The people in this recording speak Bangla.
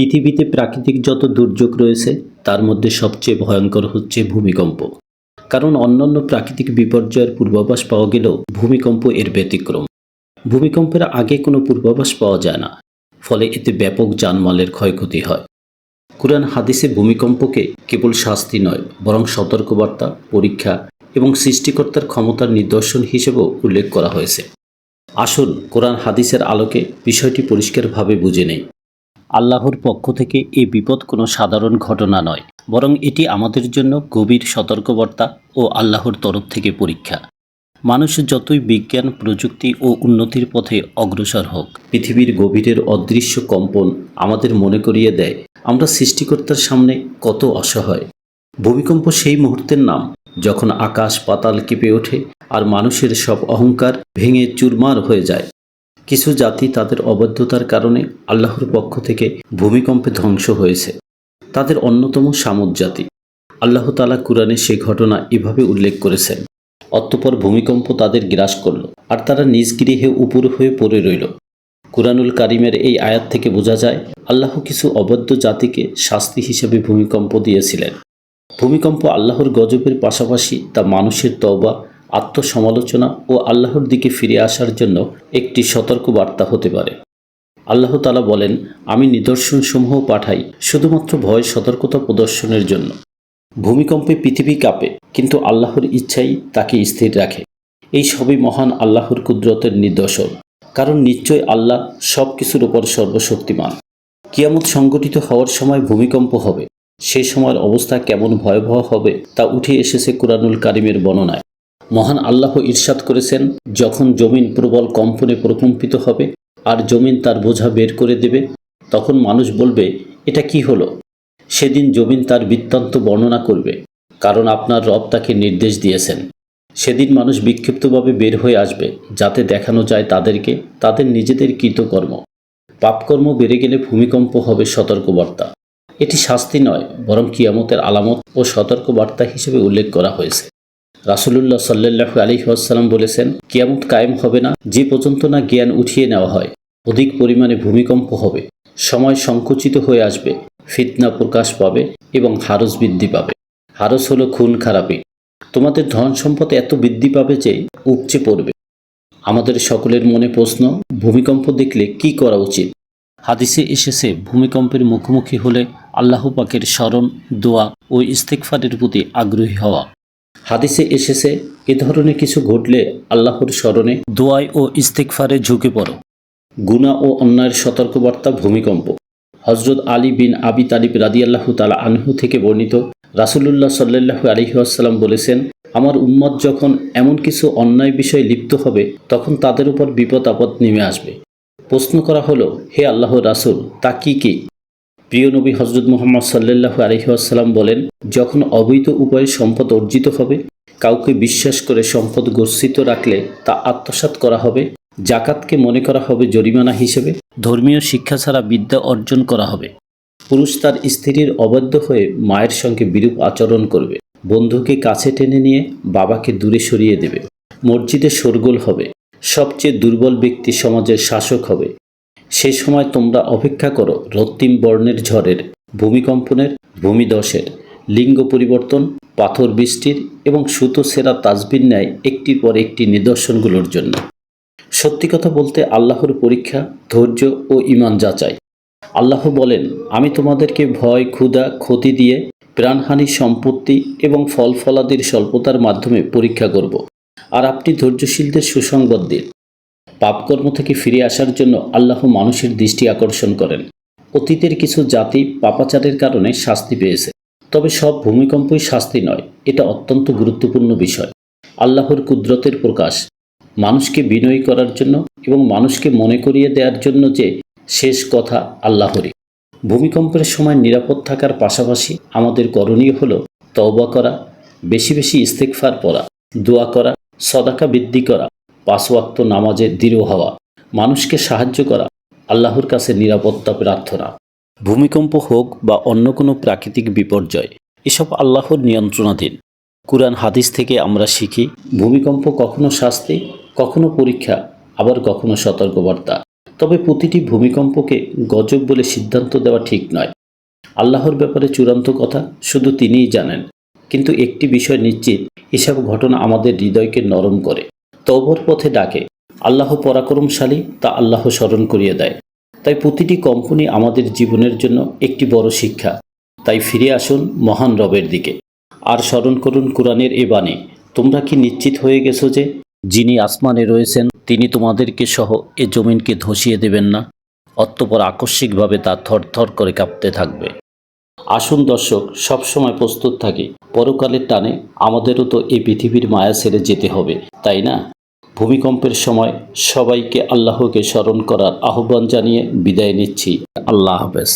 পৃথিবীতে প্রাকৃতিক যত দুর্যোগ রয়েছে, তার মধ্যে সবচেয়ে ভয়ঙ্কর হচ্ছে ভূমিকম্প। কারণ অন্যান্য প্রাকৃতিক বিপর্যয়ের পূর্বাভাস পাওয়া গেলেও ভূমিকম্প এর ব্যতিক্রম। ভূমিকম্পের আগে কোনো পূর্বাভাস পাওয়া যায় না, ফলে এতে ব্যাপক জানমালের ক্ষয়ক্ষতি হয়। কুরআন হাদিসে ভূমিকম্পকে কেবল শাস্তি নয়, বরং সতর্কবার্তা, পরীক্ষা এবং সৃষ্টিকর্তার ক্ষমতার নিদর্শন হিসেবেও উল্লেখ করা হয়েছে। আসুন কোরআন হাদিসের আলোকে বিষয়টি পরিষ্কারভাবে বুঝে নেই। আল্লাহর পক্ষ থেকে এই বিপদ কোনো সাধারণ ঘটনা নয়, বরং এটি আমাদের জন্য গভীর সতর্কবার্তা ও আল্লাহর তরফ থেকে পরীক্ষা। মানুষ যতই বিজ্ঞান, প্রযুক্তি ও উন্নতির পথে অগ্রসর হোক, পৃথিবীর গভীরের অদৃশ্য কম্পন আমাদের মনে করিয়ে দেয়, আমরা সৃষ্টিকর্তার সামনে কত অসহায়। ভূমিকম্প সেই মুহূর্তের নাম, যখন আকাশ পাতাল কেঁপে ওঠে আর মানুষের সব অহংকার ভেঙে চুরমার হয়ে যায়। কিছু জাতি তাদের অবৈধতার কারণে আল্লাহর পক্ষ থেকে ভূমিকম্পে ধ্বংস হয়েছে। তাদের অন্যতম সামুদ জাতি। আল্লাহ তালা কুরআনে সে ঘটনা এভাবে উল্লেখ করেছেন। অতঃপর ভূমিকম্প তাদের গ্রাস করল আর তারা নিজ গৃহে উপর হয়ে পড়ে রইল। কুরআনুল কারিমের এই আয়াত থেকে বোঝা যায়, আল্লাহ কিছু অবৈধ জাতিকে শাস্তি হিসেবে ভূমিকম্প দিয়েছিলেন। ভূমিকম্প আল্লাহর গজবের পাশাপাশি তা মানুষের তওবা আত্মসমালোচনা ও আল্লাহর দিকে ফিরে আসার জন্য একটি সতর্ক বার্তা হতে পারে। আল্লাহ তালা বলেন, আমি নিদর্শনসমূহ পাঠাই শুধুমাত্র ভয়, সতর্কতা প্রদর্শনের জন্য। ভূমিকম্পে পৃথিবী কাঁপে, কিন্তু আল্লাহর ইচ্ছাই তাকে স্থির রাখে। এই সবই মহান আল্লাহর কুদরতের নিদর্শন, কারণ নিশ্চয় আল্লাহ সব কিছুর উপর সর্বশক্তিমান। কিয়ামত সংগঠিত হওয়ার সময় ভূমিকম্প হবে। সেই সময়ের অবস্থা কেমন ভয়াবহ হবে তা উঠে এসেছে কুরআনুল কারিমের বর্ণনায়। মহান আল্লাহ ইরশাদ করেছেন, যখন জমিন প্রবল কম্পনে প্রকম্পিত হবে আর জমিন তার বোঝা বের করে দেবে, তখন মানুষ বলবে, এটা কি হলো? সেদিন জমিন তার বৃত্তান্ত বর্ণনা করবে, কারণ আপনার রব তাকে নির্দেশ দিয়েছেন। সেদিন মানুষ বিক্ষিপ্তভাবে বের হয়ে আসবে, যাতে দেখানো যায় তাদেরকে, তাদের নিজেদের কৃতকর্ম। পাপকর্ম বেড়ে গেলে ভূমিকম্প হবে সতর্কবার্তা। এটি শাস্তি নয়, বরং কিয়ামতের আলামত ও সতর্কবার্তা হিসেবে উল্লেখ করা হয়েছে। রাসুলুল্লাহ সাল্লাহ আলী আসসালাম বলেছেন, কিয়ামত কায়েম হবে না, যে পর্যন্ত না জ্ঞান উঠিয়ে নেওয়া হয়, অধিক পরিমাণে ভূমিকম্প হবে, সময় সংকুচিত হয়ে আসবে, ফিতনা প্রকাশ পাবে এবং হারস বৃদ্ধি পাবে। হারস হলো খুন খারাপি। তোমাদের ধন সম্পদ এত বৃদ্ধি পাবে যে উপচে পড়বে। আমাদের সকলের মনে প্রশ্ন, ভূমিকম্প দেখলে কি করা উচিত? হাদিসে এসেছে, ভূমিকম্পের মুখোমুখি হলে আল্লাহ পাকের স্মরণ, দোয়া ও ইস্তেকফারের প্রতি আগ্রহী হওয়া। হাদিসে এসেছে, এ ধরনের কিছু ঘটলে আল্লাহর স্মরণে দোয়ায় ও ইস্তেকফারে ঝুঁকে পড়ো। গুণা ও অন্যায়ের সতর্কবার্তা ভূমিকম্প। হজরত আলী বিন আবি তালিব রাদিয়াল্লাহু তালা আনহু থেকে বর্ণিত রাসুলুল্লাহ সাল্লাহু আলহিহাসাল্লাম বলেছেন, আমার উম্মত যখন এমন কিছু অন্যায় বিষয়ে লিপ্ত হবে, তখন তাদের উপর বিপদ আপদ নেমে আসবে। প্রশ্ন করা হলো, হে আল্লাহ রাসুল, তা কি কি? প্রিয় নবী হজরত মোহাম্মদ সাল্লাহু আলহিহাসাল্লাম বলেন, যখন অবৈধ উপায়ে সম্পদ অর্জিত হবে, কাউকে বিশ্বাস করে সম্পদ গচ্ছিত রাখলে তা আত্মসাৎ করা হবে, জাকাতকে মনে করা হবে জরিমানা হিসেবে, ধর্মীয় শিক্ষা ছাড়া বিদ্যা অর্জন করা হবে। পুরুষ তার স্ত্রীর অবাধ্য হয়ে মায়ের সঙ্গে বিরূপ আচরণ করবে, বন্ধুকে কাছে টেনে নিয়ে বাবাকে দূরে সরিয়ে দেবে, মসজিদে শোরগোল হবে, সবচেয়ে দুর্বল ব্যক্তি সমাজের শাসক হবে সেই সময় তোমরা অপেক্ষা করো রক্তিম বর্ণের ঝড়ের, ভূমিকম্পনের, ভূমিদশের, লিঙ্গ পরিবর্তন, পাথর বৃষ্টির এবং সুতো সেরা তাজবির ন্যায় একটির পর একটি নিদর্শনগুলোর জন্য। সত্যি কথা বলতে আল্লাহর পরীক্ষা, ধৈর্য ও ইমান যাচাই। আল্লাহ বলেন, আমি তোমাদেরকে ভয়, ক্ষুধা, ক্ষতি দিয়ে প্রাণহানি, সম্পত্তি এবং ফল ফলাদির স্বল্পতার মাধ্যমে পরীক্ষা করব। আর আপনি ধৈর্যশীলদের সুসংবাদ দিন। পাপকর্ম থেকে ফিরে আসার জন্য আল্লাহ মানুষের দৃষ্টি আকর্ষণ করেন। অতীতের কিছু জাতি পাপাচারের কারণে শাস্তি পেয়েছে। তবে সব ভূমিকম্পই শাস্তি নয়, এটা অত্যন্ত গুরুত্বপূর্ণ বিষয়। আল্লাহর কুদরতের প্রকাশ, মানুষকে বিনয়ী করার জন্য এবং মানুষকে মনে করিয়ে দেওয়ার জন্য যে শেষ কথা আল্লাহরই। ভূমিকম্পের সময় নিরাপদ থাকার পাশাপাশি আমাদের করণীয় হলো তওবা করা, বেশি বেশি ইস্তেকফার পড়া, দোয়া করা, সদাকা বৃদ্ধি করা। পাঁচওয়াক্ত নামাজে দৃঢ় হওয়া, মানুষকে সাহায্য করা, আল্লাহর কাছে নিরাপত্তা প্রার্থনা। ভূমিকম্প হোক বা অন্য কোনো প্রাকৃতিক বিপর্যয়, এসব আল্লাহর নিয়ন্ত্রণাধীন। কুরআন হাদিস থেকে আমরা শিখি, ভূমিকম্প কখনো শাস্তি, কখনো পরীক্ষা, আবার কখনো সতর্কবার্তা। তবে প্রতিটি ভূমিকম্পকে গজব বলে সিদ্ধান্ত দেওয়া ঠিক নয়। আল্লাহর ব্যাপারে চূড়ান্ত কথা শুধু তিনিই জানেন। কিন্তু একটি বিষয় নিশ্চিত, এসব ঘটনা আমাদের হৃদয়কে নরম করে। তবর পথে ডাকে। আল্লাহ পরাক্রমশালী তা আল্লাহ স্মরণ করিয়ে দেয়। তাই প্রতিটি কম্পনি আমাদের জীবনের জন্য একটি বড় শিক্ষা। তাই ফিরে আসুন মহান রবের দিকে। আর স্মরণ করুন কোরআনের এ বাণী, তোমরা কি নিশ্চিত হয়ে গেছো যে যিনি আসমানে রয়েছেন, তিনি তোমাদেরকে সহ এ জমিনকে ধসিয়ে দেবেন না? অতঃপর আকস্মিকভাবে তা থরথর করে কাঁপতে থাকবে। আসুন দর্শক, সবসময় প্রস্তুত থাকি। পরকালের টানে আমাদেরও তো এই পৃথিবীর মায়া ছেড়ে যেতে হবে, তাই না? ভূমিকম্পের সময় সবাইকে আল্লাহকে স্মরণ করার আহ্বান জানিয়ে বিদায় নিচ্ছি। আল্লাহ হাফেজ।